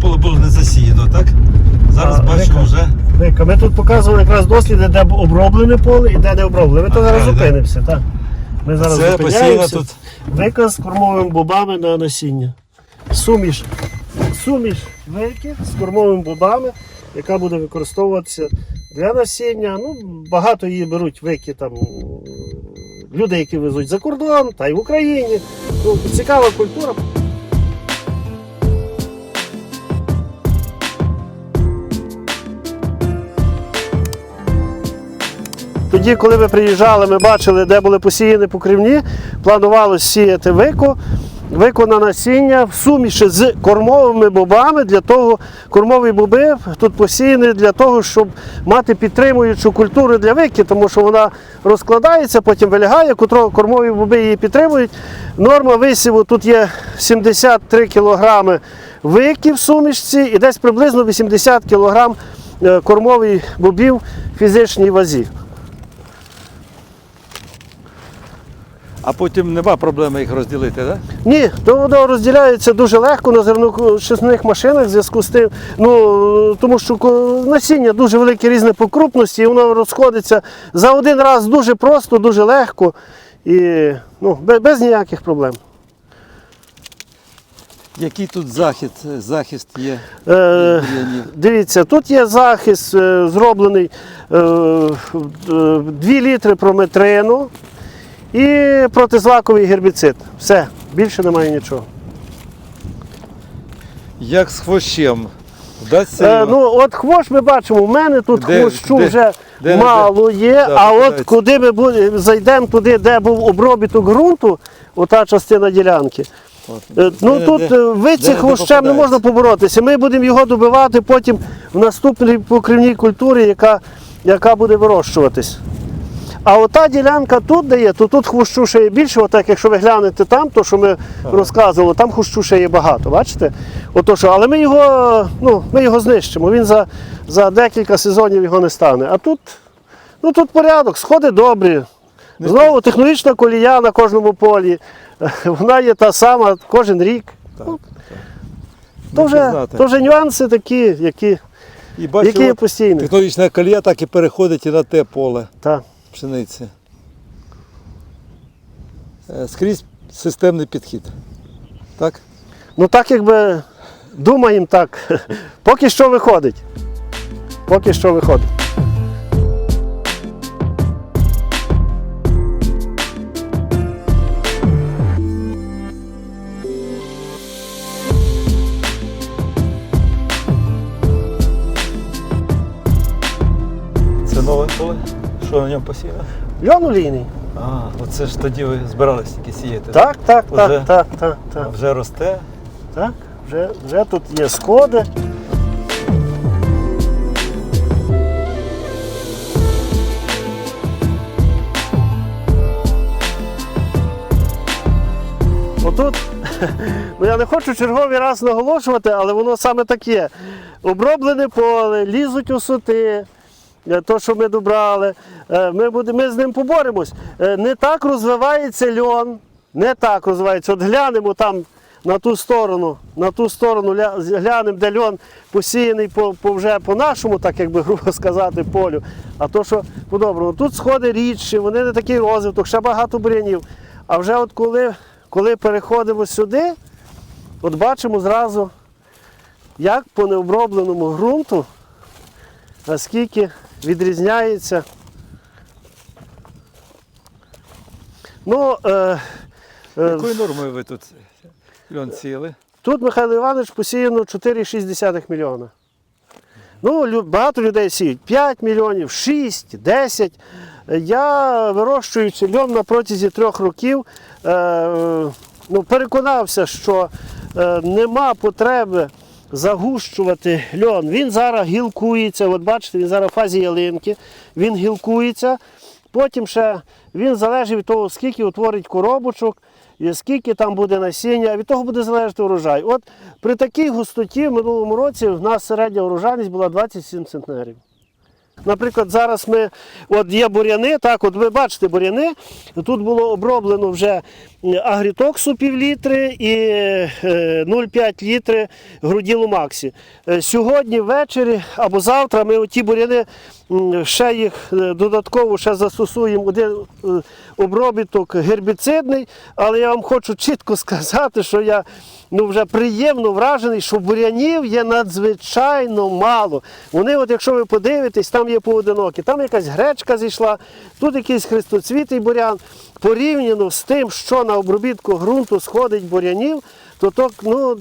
поле було не засіяно, так? Зараз А, бачимо Вика. вже. Вика, ми тут показували якраз досліди, де б оброблене поле і де не оброблене. Ми то зараз де? зупинимося, так. Ми зараз Це посіяно зупиняємося. тут. Вика з кормовими бобами на насіння. Суміш. Суміш вики з кормовими бобами, яка буде використовуватися для насіння. Ну, багато її беруть вики там. Люди, які везуть за кордон, та й в Україні. Ну, цікава культура. Тоді, коли ми приїжджали, ми бачили, де були посіяні покривні, планувалося сіяти вику на насіння в суміші з кормовими бобами. Для того кормові боби тут посіяні для того, щоб мати підтримуючу культуру для вики, тому що вона розкладається, потім вилягає, котро кормові боби її підтримують. Норма висіву тут є 73 кг вики в сумішці і десь приблизно 80 кг кормових бобів в фізичній вазі. А потім нема проблеми їх розділити, так? Ні, то воно розділяється дуже легко на зерночисних машинах в зв'язку з тим, ну тому що насіння дуже велике різне по крупності, і воно розходиться за один раз дуже просто, дуже легко і ну, без, ніяких проблем. Який тут захід, захист є? Е, дивіться, тут є захист е, зроблений е, е, 2 літри прометрину і протизлаковий гербіцид. Все, більше немає нічого. Як з хвощем? Вдасться Е, його? ну, от хвощ ми бачимо, у мене тут Де- хвощу де- вже де- мало є, Да, а от куди ми бу- зайдемо туди, де був обробіток ґрунту, ота частина ділянки. От. Е, Ну Де- тут де- е, ви де хвощем не попадається? можна поборотися. Ми будемо його добивати потім в наступній покривній культурі, яка, яка буде вирощуватись. А ота ділянка тут де є, то тут хвощу ще є більше, отак, якщо ви глянете там, то що ми розказували, там хвощу ще є багато, бачите? Ото що, але ми його, ну, ми його знищимо, він за, за декілька сезонів його не стане. А тут, ну, тут порядок, сходи добрі. Знову технологічна колія на кожному полі. Вона є та сама кожен рік. Так, Ну, так. То вже, то вже нюанси такі, які, І бачу, які є постійні. технологічна колія так і переходить і на те поле Так. Пшениці. Е, Скрізь системний підхід. Так? Ну так якби думаємо так. Поки що виходить. Поки що виходить. Що на ньому посіяно? Льон олійний. А, оце ж тоді ви збирались тільки сіяти. Так, так, Уже? так, так, так, так. Вже росте. так. Вже, вже тут є сходи. Отут, ну я не хочу черговий раз наголошувати, але воно саме таке. Оброблене поле, лізуть осоти, е, то, що ми добрали. Е, Ми, буде, ми з ним поборемось. Е, Не так розвивається льон, не так розвивається. От глянемо там на ту сторону, на ту сторону глянемо, де льон посіяний по, по вже по нашому, так якби грубо сказати, полю. А то, що по-доброму, тут сходи рідші, вони не такий розвиток, ще багато бурянів. А вже от коли, коли переходимо сюди, от бачимо зразу, як по необробленому ґрунту, наскільки відрізняється. Ну, е, е, Якою нормою ви тут льон сіяли? Тут Михайло Іванович посіяно 4,6 мільйона. Ну, багато людей сіють 5 мільйонів, 6, 10. Я вирощуючи льон на протязі трьох років, е, ну, переконався, що е, нема потреби загущувати льон. Він зараз гілкується. От бачите, він зараз в фазі ялинки, він гілкується. Потім ще він залежить від того, скільки утворить коробочок, і скільки там буде насіння, від того буде залежати урожай. От при такій густоті в минулому році в нас середня урожайність була 27 центнерів. Наприклад, зараз ми, от є буряни, так, от ви бачите буряни, тут було оброблено вже агрітоксу пів і е, 0,5 літри груділу Максі. Е, Сьогодні ввечері або завтра ми оті буряни ще їх е, додатково ще застосуємо один е, обробіток гербіцидний, але я вам хочу чітко сказати, що я ну, вже приємно вражений, що бурянів є надзвичайно мало. Вони, от якщо ви подивитесь, там є поодинокі, там якась гречка зійшла, тут якийсь хрестоцвітий бурян. Порівняно з тим, що на обробітку ґрунту сходить бурянів, то, то, ну,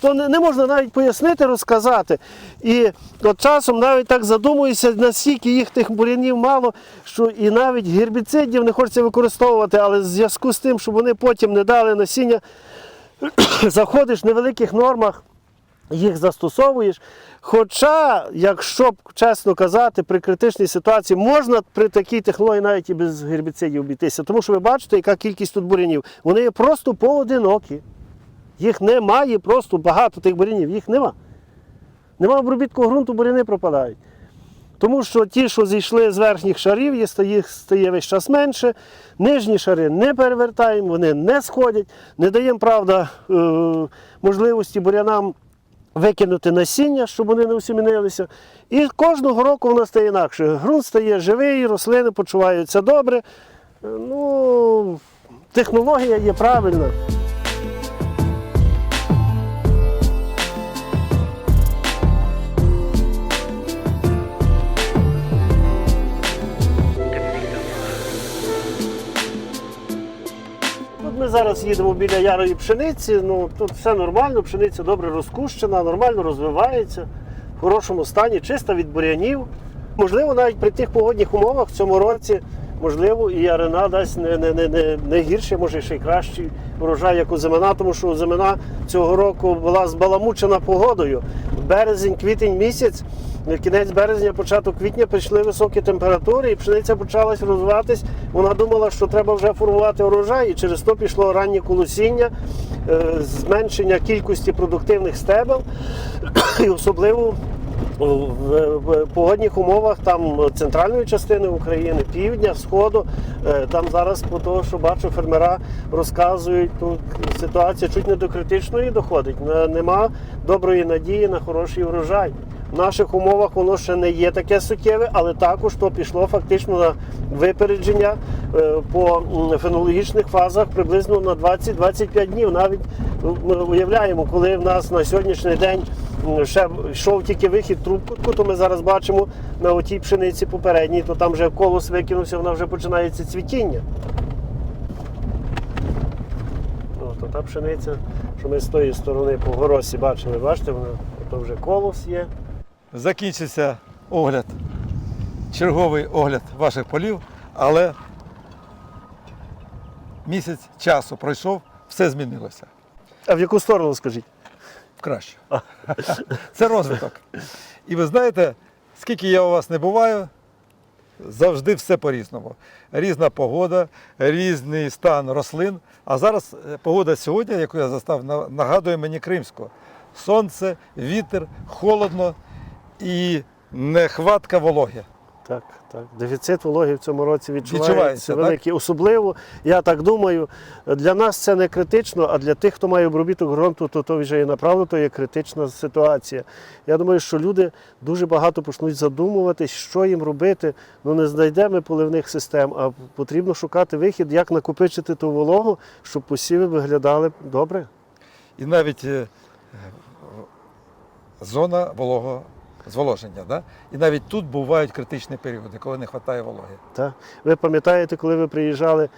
то не, не можна навіть пояснити, розказати. І от часом навіть так задумуюся, наскільки їх тих бурянів мало, що і навіть гербіцидів не хочеться використовувати, але в зв'язку з тим, щоб вони потім не дали насіння, заходиш в невеликих нормах, їх застосовуєш. Хоча, якщо б чесно казати, при критичній ситуації можна при такій технології навіть і без гербіцидів обійтися. Тому що ви бачите, яка кількість тут бурянів. Вони є просто поодинокі. Їх немає просто багато тих бурянів, їх нема. Нема обробітку ґрунту, буряни пропадають. Тому що ті, що зійшли з верхніх шарів, їх стає весь час менше. Нижні шари не перевертаємо, вони не сходять, не даємо, правда, е, можливості бурянам викинути насіння, щоб вони не усімінилися. І кожного року воно стає інакше. Ґрунт стає живий, рослини почуваються добре. Е, Ну, технологія є правильна. Зараз їдемо біля ярої пшениці. Ну тут все нормально, пшениця добре розкущена, нормально розвивається, в хорошому стані, чиста від бурянів. Можливо, навіть при тих погодних умовах в цьому році, можливо, і ярина дасть не, не, не, не, не гірше, може ще й кращий урожай, як у зимена, тому що зимена цього року була збаламучена погодою. Березень, квітень місяць. Кінець березня, початок квітня прийшли високі температури, і пшениця почалась розвиватись. Вона думала, що треба вже формувати урожай, і через то пішло раннє колосіння, е, зменшення кількості продуктивних стебел, і особливо в, погодних умовах там центральної частини України, півдня, сходу. Е, Там зараз по того, що бачу, фермера розказують, тут ситуація чуть не до критичної доходить. Нема доброї надії на хороший урожай. В наших умовах воно ще не є таке суттєве, але також то пішло фактично на випередження е, по фенологічних фазах приблизно на 20-25 днів. Навіть ну, ми уявляємо, коли в нас на сьогоднішній день ще йшов тільки вихід трубку, то ми зараз бачимо на отій пшениці попередній, то там вже колос викинувся, вона вже починається цвітіння. О, то та пшениця, що ми з тої сторони по горосі бачили, бачите, вона то вже колос є. Закінчився огляд, черговий огляд ваших полів, але місяць часу пройшов, все змінилося. А в яку сторону скажіть? Краще. Це розвиток. І ви знаєте, скільки я у вас не буваю, завжди все по-різному. Різна погода, різний стан рослин. А зараз е, погода сьогодні, яку я застав, нагадує мені кримську. Сонце, вітер, холодно і нехватка вологи. Так, так. Дефіцит вологи в цьому році відчувається, Відчувається, так? великий. Особливо, я так думаю, для нас це не критично, а для тих, хто має обробіток ґрунту, то то вже і направду то є критична ситуація. Я думаю, що люди дуже багато почнуть задумуватись, що їм робити. Ну не знайдемо поливних систем, а потрібно шукати вихід, як накопичити ту вологу, щоб посіви виглядали добре. І навіть е, зона вологого зволоження. Да? І навіть тут бувають критичні періоди, коли не вистачає вологи. Так? Ви пам'ятаєте, коли ви приїжджали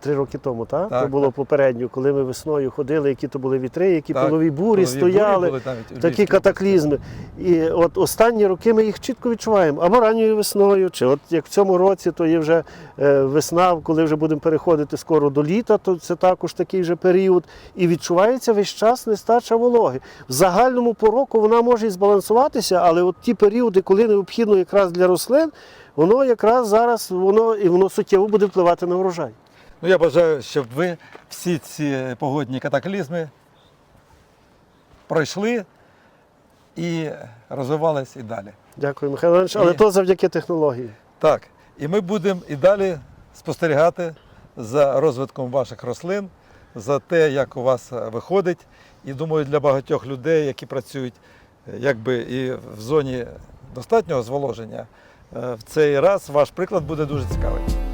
три роки тому, так? Так, то було так. попередньо, коли ми весною ходили, які то були вітри, які Так, полові бурі стояли, були навіть такі катаклізми. І от останні роки ми їх чітко відчуваємо. Або ранньою весною, чи от як в цьому році, то є вже е, весна, коли вже будемо переходити скоро до літа, то це також такий же період. І відчувається весь час нестача вологи. В загальному по року вона може і збалансуватися, але от ті періоди, коли необхідно якраз для рослин, воно якраз зараз воно і воно суттєво буде впливати на врожай. Ну, я бажаю, щоб ви всі ці погодні катаклізми пройшли і розвивались і далі. Дякую, Михайло Іванович, але Ні. то завдяки технології. Так, і ми будемо і далі спостерігати за розвитком ваших рослин, за те, як у вас виходить. І думаю, для багатьох людей, які працюють е, якби і в зоні достатнього зволоження, е, в цей раз ваш приклад буде дуже цікавий.